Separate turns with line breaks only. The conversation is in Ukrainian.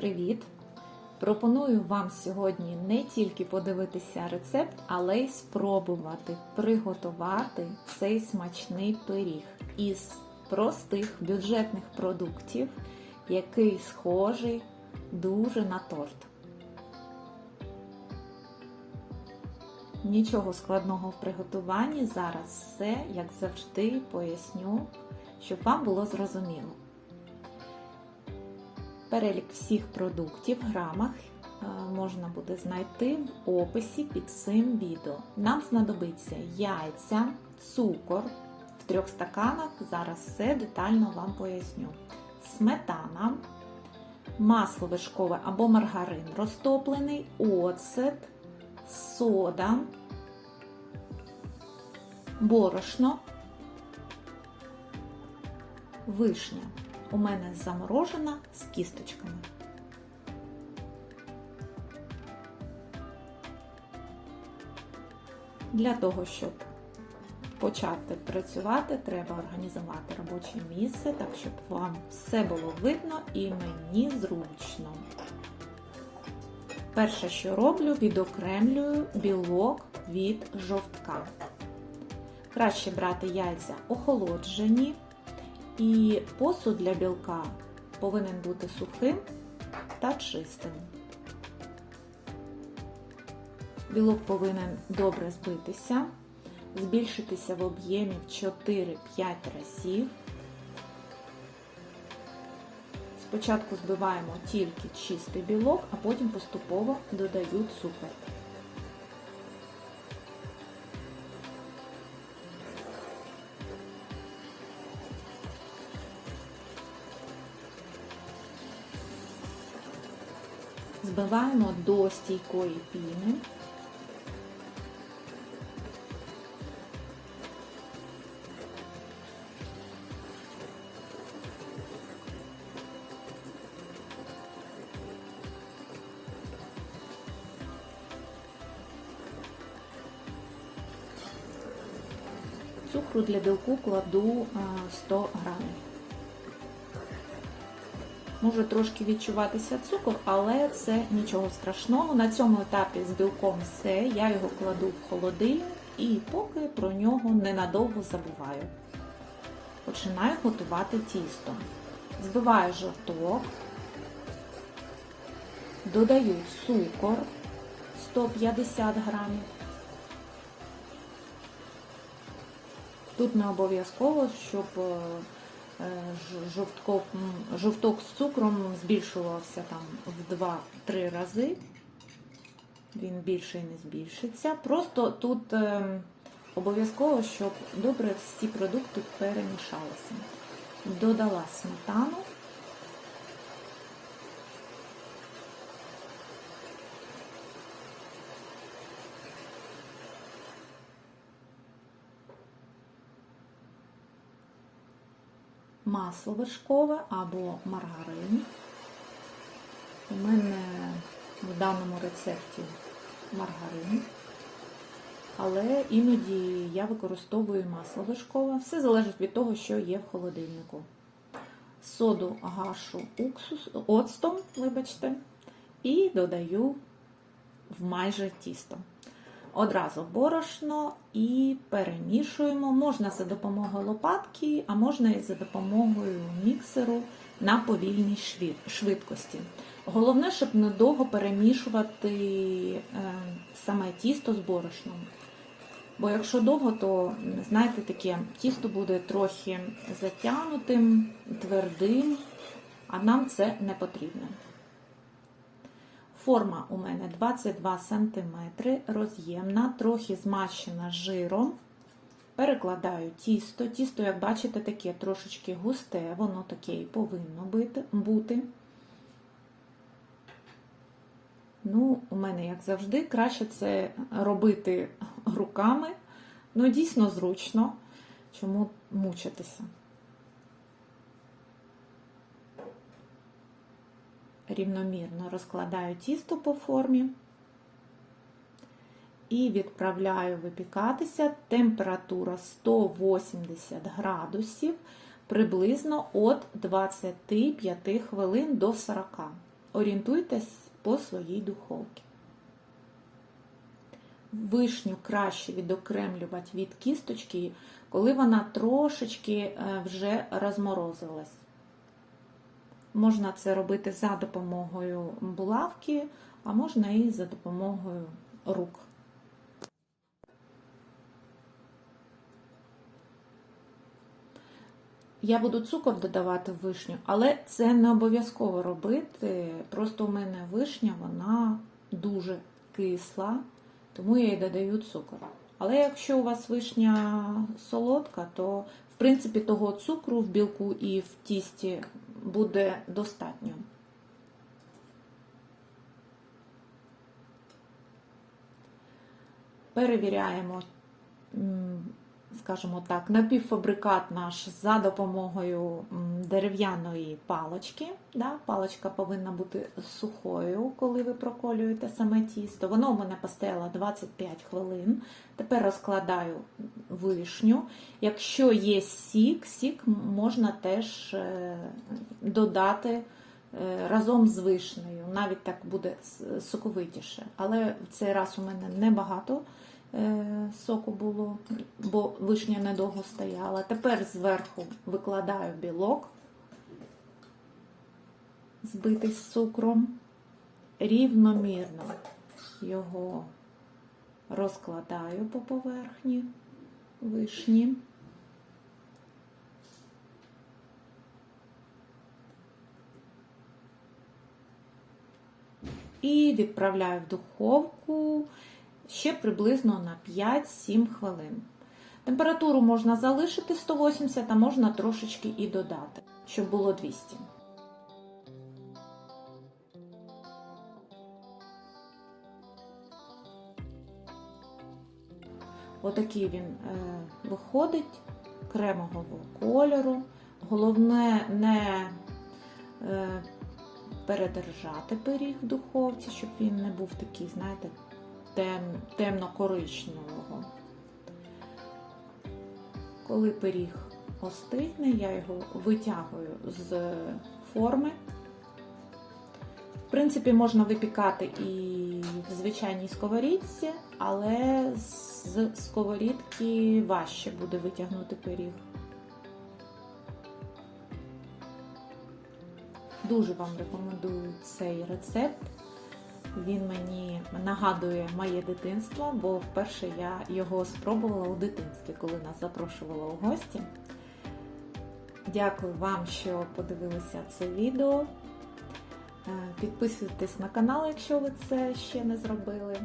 Привіт! Пропоную вам сьогодні не тільки подивитися рецепт, але й спробувати приготувати цей смачний пиріг із простих бюджетних продуктів, який схожий дуже на торт. Нічого складного в приготуванні зараз все, як завжди, поясню, щоб вам було зрозуміло. Перелік всіх продуктів в грамах е, можна буде знайти в описі під цим відео. Нам знадобиться яйця, цукор в трьох стаканах. Зараз все детально вам поясню. Сметана, масло вершкове або маргарин розтоплений, оцет, сода, борошно, вишня. У мене заморожена з кісточками. Для того, щоб почати працювати, треба організувати робоче місце, так щоб вам все було видно і мені зручно. Перше, що роблю, відокремлюю білок від жовтка. Краще брати яйця охолоджені. І посуд для білка повинен бути сухим та чистим. Білок повинен добре збитися, збільшитися в об'ємі в 4-5 разів. Спочатку збиваємо тільки чистий білок, а потім поступово додаю цукор. Збиваємо до стійкої піни. Цукру для білку кладу 100 грамів. Може трошки відчуватися цукор, але це нічого страшного. На цьому етапі з білком все. Я його кладу в холодильник і поки про нього ненадовго забуваю. Починаю готувати тісто. Збиваю жовток, додаю цукор 150 грамів. Тут не обов'язково, щоб жовток, жовток з цукром збільшувався там в 2-3 рази. Він більше не збільшиться. Просто тут е, обов'язково, щоб добре всі продукти перемішалися. Додала сметану. Масло вершкове або маргарин. У мене в даному рецепті маргарин, але іноді я використовую масло вершкове. Все залежить від того, що є в холодильнику. Соду гашу уксус, оцтом, вибачте, і додаю в майже тісто. Одразу борошно і перемішуємо. Можна за допомогою лопатки, а можна і за допомогою міксеру на повільній швидкості. Головне, щоб недовго перемішувати е, саме тісто з борошном. Бо якщо довго, то, знаєте, таке тісто буде трохи затягнутим, твердим, а нам це не потрібно. Форма у мене 22 см, роз'ємна, трохи змащена жиром. Перекладаю тісто. Тісто, як бачите, таке трошечки густе, воно таке і повинно бути. Ну, у мене, як завжди, краще це робити руками. Ну, дійсно зручно, чому мучитися. Рівномірно розкладаю тісто по формі і відправляю випікатися температура 180 градусів приблизно від 25 хвилин до 40. орієнтуйтесь по своїй духовці. Вишню краще відокремлювати від кісточки, коли вона трошечки е, вже розморозилась. Можна це робити за допомогою булавки, а можна і за допомогою рук. Я буду цукор додавати в вишню, але це не обов'язково робити. Просто у мене вишня, вона дуже кисла, тому я їй додаю цукор. Але якщо у вас вишня солодка, то в принципі того цукру в білку і в тісті буде достатньо. Перевіряємо, скажімо так, напівфабрикат наш за допомогою дерев'яної палочки. Да? Палочка повинна бути сухою, коли ви проколюєте саме тісто. Воно у мене постояло 25 хвилин. Тепер розкладаю вишню. Якщо є сік, сік можна теж е, додати е, разом з вишнею. Навіть так буде соковитіше. Але в цей раз у мене небагато соку було, бо вишня недовго стояла. Тепер зверху викладаю білок, збитий з цукром, рівномірно його розкладаю по поверхні вишні. І відправляю в духовку ще приблизно на 5-7 хвилин. Температуру можна залишити 180, а можна трошечки і додати, щоб було 200. Отакий він е, виходить кремового кольору. Головне не е, передержати пиріг в духовці, щоб він не був такий, знаєте, тем, темно-коричневого. Коли пиріг остигне, я його витягую з форми. В принципі, можна випікати і в звичайній сковорідці, але з сковорідки важче буде витягнути пиріг. Дуже вам рекомендую цей рецепт. Він мені нагадує моє дитинство, бо вперше я його спробувала у дитинстві, коли нас запрошувала у гості. Дякую вам, що подивилися це відео. Е, Підписуйтесь на канал, якщо ви це ще не зробили.